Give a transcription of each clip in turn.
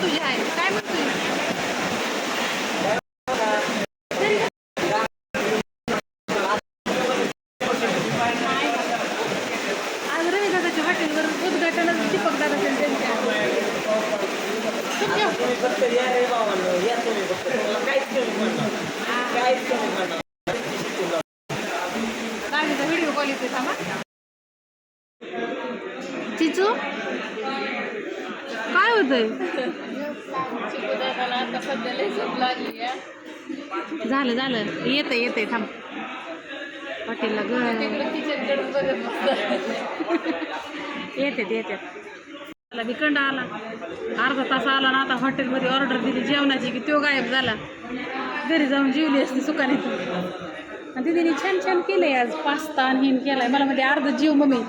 तुझ्या आहे काय म्हणतोय? आज रवी हॉटेलवर उद्घाटनच दीपक त्यांच्या तुमच्या व्हिडिओ कॉल येते थांबा चिचू काय आहे. झालं झालं. येतं येते थांब. हॉटेलला ग. येते येते मला बी कंडा आला. अर्धा तास आला ना आता हॉटेलमध्ये ऑर्डर दिली जेवणाची की तो गायब झाला. घरी जाऊन जेवली असती सुकाने आणि तिने छान छान केलंय आज. पास्ता आणि हिन केलाय. मला म्हणजे अर्ध जीव मम्मी.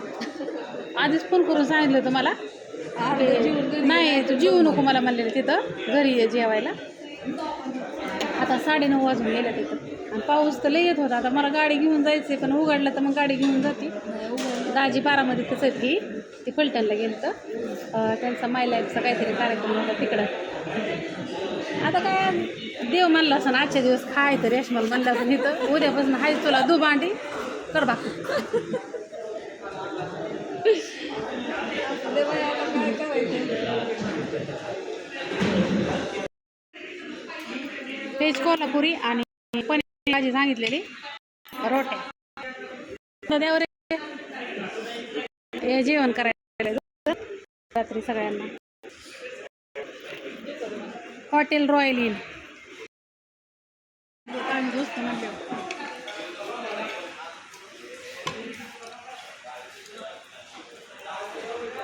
आधीच फोन करून सांगितलं होतं मला. नाही तू जेवू नको मला म्हणलेलं तिथं. घरी ये जेवायला. आता साडेनऊ वाजून गेल्या तिथं. आणि पाऊस तर लय येत होता. आता मला गाडी घेऊन जायचं पण उघडलं तर मग गाडी घेऊन जाते. दाजी बारामध्ये तसं आहेत की ती फलटणला गेलं तर त्यांचा मायलाईफचा काहीतरी कार्यक्रम होता तिकडं. आता काय देव म्हणलं असं आजच्या दिवस खायचं रेशमल म्हणलं असं. इथं उद्यापासून हायच तुला दुबांडी कर बाकी. व्हेज कोल्हापुरी आणि पनीर भाजी सांगितलेली सध्यावर हे जेवण करायला रात्री सगळ्यांना. Hotel royal inn.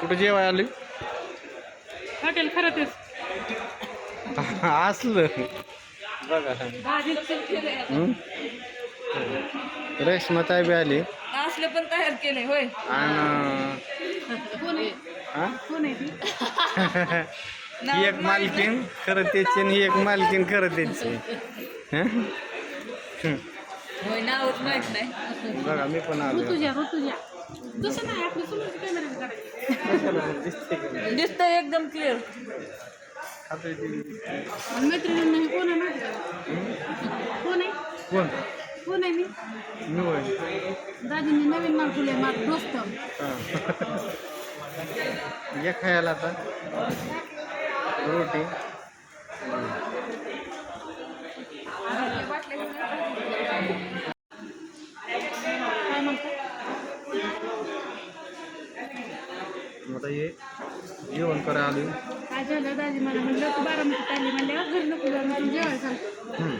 कुठं जेवाय आली? हॉटेल खरं तेच. असलं. बघा. हं? रेश्मा ताई बी आली. असले पण तयार केले होय. आणि कोण आहे? कोण आहे ती? एक मालकीन खरं त्याची आणि एक मालकीन खरं त्याची. हं? हं. होय नावच माहीत नाही. बघा मी पण आलो. दिसते? दिसतंय एकदम क्लिअर खातोय ती. आणि मैत्रिणींना हे कोण आहे माहिती का? कोण आहे कोण कोण आहे मी मी होय दाजींनी नवीन नाव ठेवलंय माझं दोस्त हा. ये खायला आता रोटी काय म्हणतो आता ये जेवण करा आलो काय झालं दाजी? मला म्हणलं तू बारामतीत आली म्हणल्यावर घरी नको जाऊ मी तुला जेवायला सांगतो हं.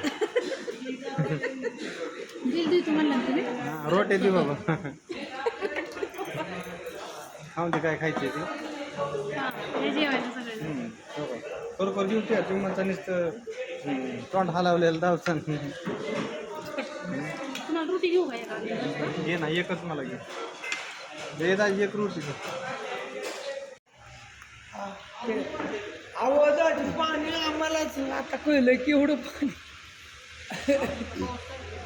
दिल दे तू म्हणला ना तुम्ही. हा, रोटी दे बाबा. खाऊन ते काय खायचे ते. हां हे जेवायला सगळं. हं, हो का? करू करू जेवते तुम्ही म्हणता नुसतं हं, तोंड हलावलेलं धावसान तुम्हाला रोटी घेऊ का एका? घे ना एकच मला घे. दे दाजी एक रोटी दे. आवाजाची पाणी आम्हालाच. आता कळलं की एवढं पाणी.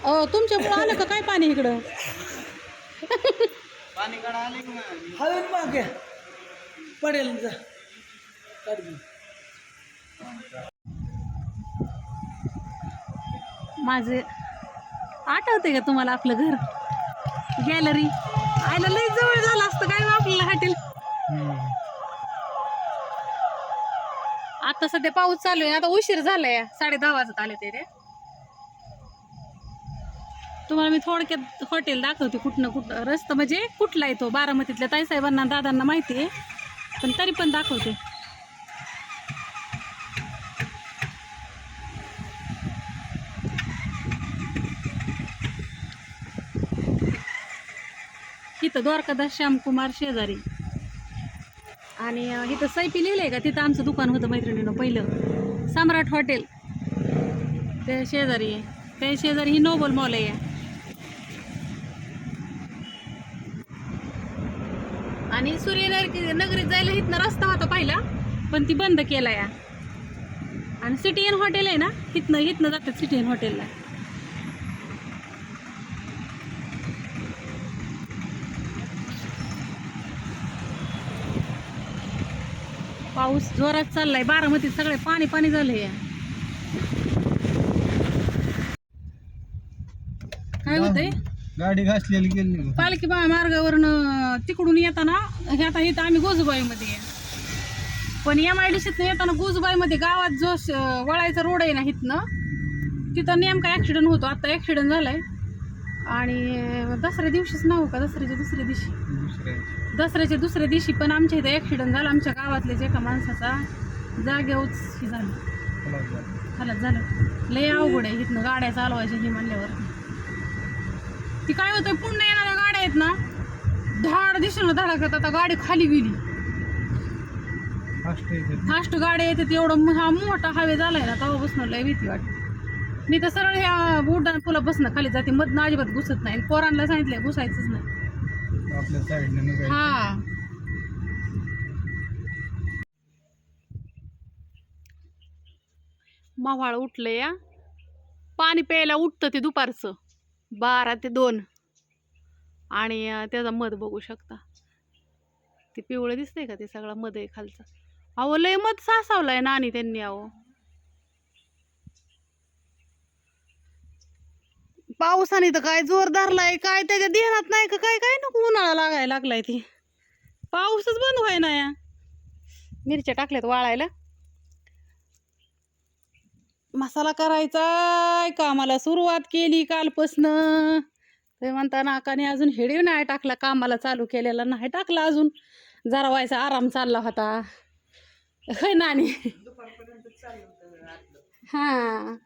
अ तुमच्यामुळं आलं का काय पाणी इकडं? हळून मागे. पडेल जा. काढ. माझे आठवते का तुम्हाला आपलं घर? गॅलरी आयला लई जवळ झालं असतं काय आपल्याला हॉटेल? आता सध्या पाऊस चालू आहे. आता उशीर झालाय. साडे दहा वाजत आले ते रे. तुम्हाला मी थोडक्यात हॉटेल दाखवते कुठनं कुठं रस्ता म्हणजे कुठला आहे तो? बारामतीतल्या ताईसाहेबांना दादांना माहिती आहे. पण तरी पण दाखवते. इथं द्वारकादास श्यामकुमार शेजारी. आणि अं, इथं सैपी आहे का? तिथं आमचं दुकान होतं मैत्रिणीनं पहिलं. सम्राट हॉटेल. ते शेजारी आहे. त्या शेजारी ही नोबल मॉल आहे. आणि सूर्यनगरी नगरीत जायला इथनं रस्ता होता पाहिला पण ती बंद केला या. आणि सिटी एन हॉटेल आहे ना? इथनं इथनं जातात सिटी इन हॉटेलला. पाऊस जोरात चाललाय. बारामतीत सगळे पाणी पाणी झालंय. काय होतंय? गाडी घासलेली गेली पालखी बा मार्गावरनं तिकडून येताना हे आता इथं आम्ही गोजूबाईमध्ये. आहे. पण एम आय डी सीतनं येताना गोजूबाईमध्ये गावात जो वळायचा रोड आहे ना इथनं तिथं नेमका ॲक्सिडेंट होतो. आता ॲक्सिडेंट झालाय. आणि दसऱ्या दिवशीच नाव का? दसऱ्याच्या दुसऱ्या दिवशी. दसऱ्याच्या दुसऱ्या दिवशी पण आमच्या इथं ॲक्सिडेंट झाला. आमच्या गावातल्याच एका माणसाचा जागेवरच हे झालं. खलाच झालं. लय अवघड आहे. इथनं गाड्या चालवायच्या हे म्हणल्यावर. ती काय होतं पुन्हा येणाऱ्या गाड्या आहेत ना धाड दिशेनं धडकत आता गाडी खाली गेली. फास्ट गाड्या येतात. एवढं हा मोठा हवे झालाय ना तेव्हा बसणं लय भीती वाटते. मी तर सरळ ह्या बुलढाणा पुला बसणं खाली जाते. मधनं अजिबात घुसत नाही. पोरांना सांगितलंय घुसायचंच नाही. आपल्या साईडने निघायचं हा. माव्हाळ उठलं या पाणी प्यायला उठतं ते दुपारचं. बारा ते दोन. आणि त्याचा मध बघू शकता. ते पिवळं दिसतंय का ते सगळा मध आहे खालचा? अहो लय मध सासावलाय नानी त्यांनी अहो. पावसाने तर काय जोर धरलाय काय त्याच्या ध्यानात नाही का काय काय नको उन्हाळा लागायला लागलाय ते. पाऊसच बंद व्हाय ना या. मिरच्या टाकल्यात वाळायला. मसाला करायचा कामाला. सुरुवात केली कालपासनं. ते म्हणता नाकाने अजून हेडीव नाही टाकला कामाला चालू केलेला नाही टाकला अजून. जरा व्हायचा आराम चालला होता. नानी. हा.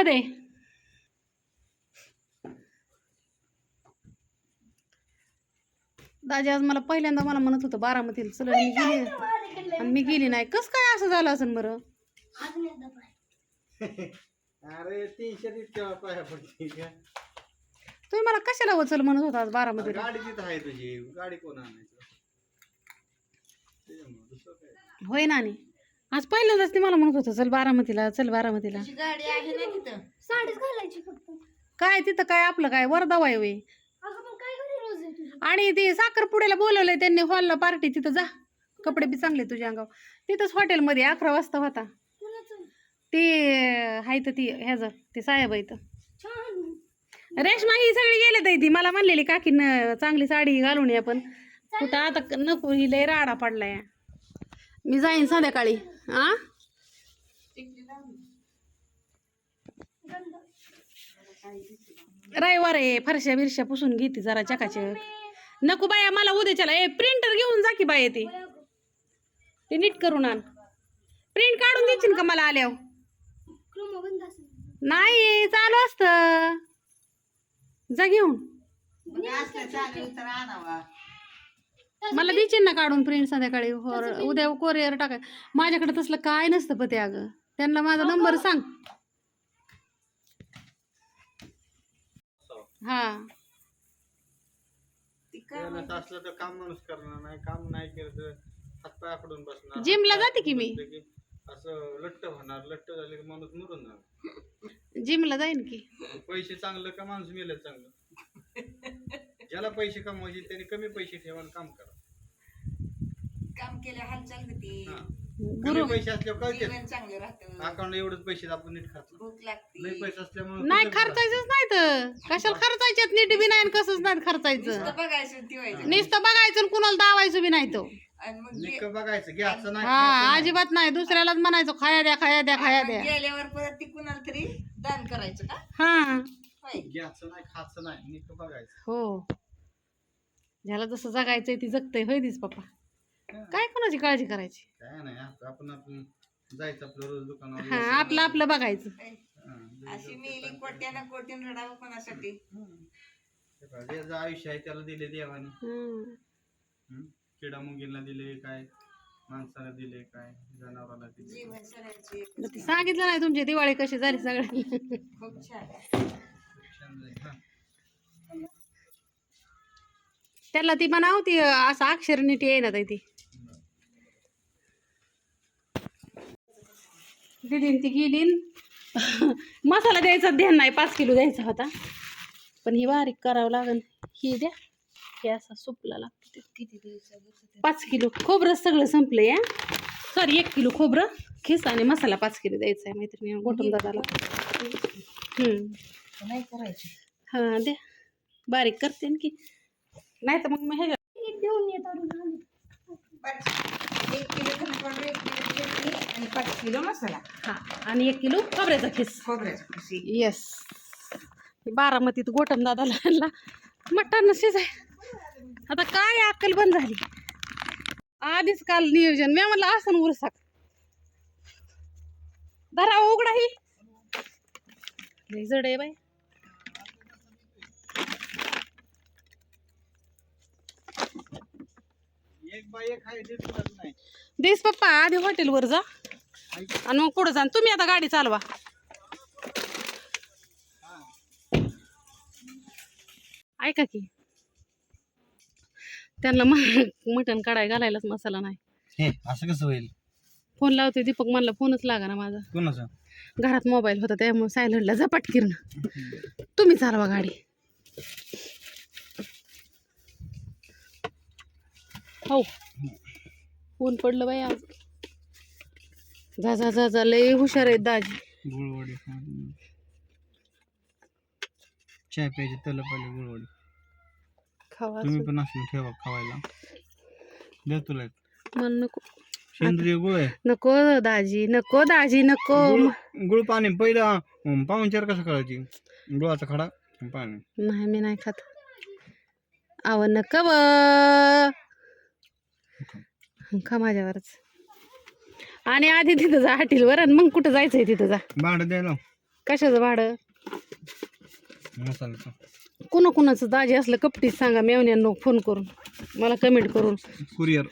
मध्ये? दाजी आज मला पहिल्यांदा मला म्हणत होतं बारामतीला चल मी गेली. आणि मी गेली नाही. कस काय असं झालं असेल बरं? अरे तीनशे तुम्ही मला कशाला वचल म्हणत होता आज बारामतीला? गाडी तिथं आहे तुझी. गाडी कोण आणायचं? होय नानी आज पहिल्यांदाच ते मला म्हणत होतं चल बारामतीला चल बारामतीला. गाडी आहे ना तिथं. साडीच घालायची फक्त. काय तिथं काय आपलं काय? वरदावा आहे होय. अगं मग काय घरी रोज आहे तुझी? आणि ते साखरपुड्याला बोलवलंय त्यांनी हॉलला पार्टी तिथं जा. कपडे बी चांगले तुझ्या अंगावर. तिथंच हॉटेलमध्ये अकरा वाजता होता. कुणाचं? ते आहे तर ती ह्याचं ते साहेब आहे छान रेशमा ही सगळी गेले ताई ती. मला म्हणलेली काकी न चांगली साडी घालून या पण. कुठं आता क- नको ही लय राडा पडलाय. मी जाईन संध्याकाळी. आ? रविवार आहे फरशा बिरशा पुसून घेते जरा चकाचे नको बाया मला उद्याच्याला ए प्रिंटर घेऊन जा की बाया ते. ते नीट करून आण. प्रिंट काढून देशील का मला आल्यावर? नाही चालू असतं. जा घेऊन. मला देशील ना काढून प्रिंट संध्याकाळी? होर उद्या कोरिअर टाकाय. माझ्याकडे तसलं काय नसतं पते अगं. त्यांना माझा नंबर सांग. हा. मेहनत असलं तर काम माणूस करणार नाही. काम नाही केलं तर हातपाय आकडून बसणार. जिमला जाते की मी. की असं लट्ट होणार. लट्ट झाले की माणूस मरून जाणार. जिमला जाईन की. पैसे चांगलं का माणूस मेलं चांगलं? ज्याला पैसे कमवायचे त्याने कमी पैसे ठेवा आणि काम करा. काम केलं हालचाल होती. हा. गुरु कमी पैसे असल्यावर कळते जीवन चांगलं राहतं. अकाउंट एवढंच पैसे आपण नीट खर्च भूक लागते. लई पैसे असल्यामुळे नाही? खर्चायचंच नाही तर कशाला खर्चायच्यात नीट बी नाही आणि कसंच नाही खर्चायचं. नुसतं बघायचं ती व्हायचं नुसतं बघायचं आणि कुणाला दावायचं बी नाही तो. आणि मग निक्क बघायचं घ्यायचं नाही हा नाही. अजिबात नाही. दुसऱ्यालाच म्हणायचं खाया द्या खाया द्या खाया द्या. गेल्यावर परत ती कुणाला तरी दान करायचं का? हा. होय. घ्यायचं नाही खायचं नाही निक्क बघायचं. हो. ज्याला जसं जगायचंय ती जगतय होय तीच पप्पा काय? कोणाची काळजी करायची? काय नाही आप- आपण आपण जायचं आपलं रोज दुकानावर हा. आपलं आपलं बघायचं. अशी मेली कोट्यानं कोटीन रडावं कोणासाठी? हे बघा, ज्याचं आयुष्य आहे त्याला दिले देवाने. हम्म. हम्म? किडा मुंगीला दिले काय? माणसाला दिले काय? जनावराला दिले. जीवन सगळ्यांची मग ती सांगितलं नाही तुमची दिवाळी कशी झाली सगळी खूप छान. छान जाईल, हा. त्याला ती म्हणाव ती असं अक्षर नीट येईना ताई ती. दिदीन ती गेली न मसाला द्यायचा ध्यान नाही पाच किलो द्यायचा होता. पण ही बारीक करावं लागेल ही द्या. हे असा सुपला लागतं किती पाच किलो खोबरं सगळं संपलं या सॉरी एक किलो खोबरं खिस आणि मसाला पाच किलो द्यायचा आहे मैत्रिणी गोटून दादाला. हम्म. नाही करायचं. हा द्या. बारीक करते ना की नाही तर मग मी हे पाच. एक किलो धने पावडर एक किलो चटणी आणि पाच किलो मसाला. हा आणि एक किलो खोबऱ्याचा खिस. खोबऱ्याचं खुशी येस बारामतीत गोटम दादाला आणला. मटण शिजाय आता काय अक्कल बंद झाली? आधीच काल नियोजन. मी म्हणलं असं उरसाक. धरा उघडा ही. जड आहे बाई. एक बाई एक आहे दिसत नाही. देस पप्पा आधी हॉटेलवर जा. आणि मग पुढे जा. आणि तुम्ही आता गाडी चालवा. ऐका की. त्यांना म- मटण काढाय घालायलाच मसाला नाही. हे असं कसं होईल? फोन लावते दीपक म्हणला फोनच लागा ना माझा. कोणाचं? घरात मोबाईल होता त्यामुळे सायलेंटला झपाट किरण तुम्ही चालवा गाडी. हो ऊन पडलं बाई आज. जा जा जा जा लय हुशार आहेत दाजी. गुळवडी चाय प्यायची तल पाहिजे गुळवडी. खावा तुम्ही पण असं ठेवा खावायला. दे तुला एक. मन नको. सेंद्रिय गुळ आहे. नको दाजी नको दाजी नको. गुळ गुळ पाणी पहिलं अं, पाहुणचार कसं करायची? गुळाचा खडा पाणी. नाही मी नाही खात. आव नका व खा माझ्यावरच? आणि आधी तिथं जा हॉटेलवर आणि मग कुठं जायचंय तिथं जा. भाडं द्यायला कशाचं भाडं? मसाल्याचं. कुणा कुणाचं दाजी असलं कपटीच सांगा मेवण्यांनो फोन करून. मला कमेंट करून. कुरिअर.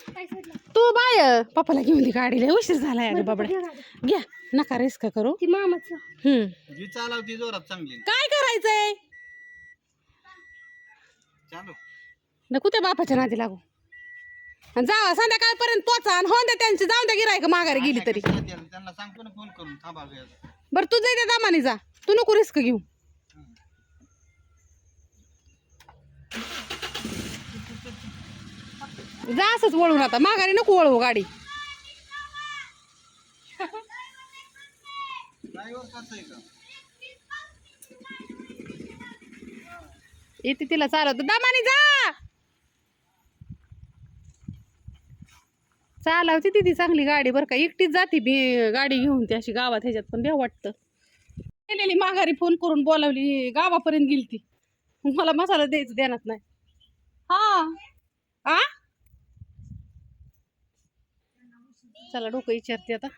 तू बाय पप्पाला घेऊन दे गाडीला. उशीर झालाय अगं बाबड्या घ्या नका रिस्क करू. हम्म. जी चालवती जोरात चांगली. काय करायचंय? चालू नको त्या बापाच्या नादी लागू. आणि जावा संध्याकाळपर्यंत पोचा आणि हो द्या त्यांची जाऊन द्या गिरायक माघारी गेली तरी. त्यांना सांगतो ना फोन करून थांबा वेळ. बरं तू जाय त्या दामाने जा. तू नको रिस्क घेऊ. जा असंच वळून आता. माघारी नको वळवू गाडी. ड्रायव्हर कसं आहे का? येते तिला चालवत. दामाने जा! चालावती ती ती चांगली गाडी बरं का. एकटीच जाते मी गाडी घेऊन ती अशी गावात ह्याच्यात पण द्या वाटतं. गेलेली माघारी फोन करून बोलावली गावापर्यंत गेली ती मला मसाला द्यायचं देणार नाही. हा. आ? चला डोकं विचारते आता.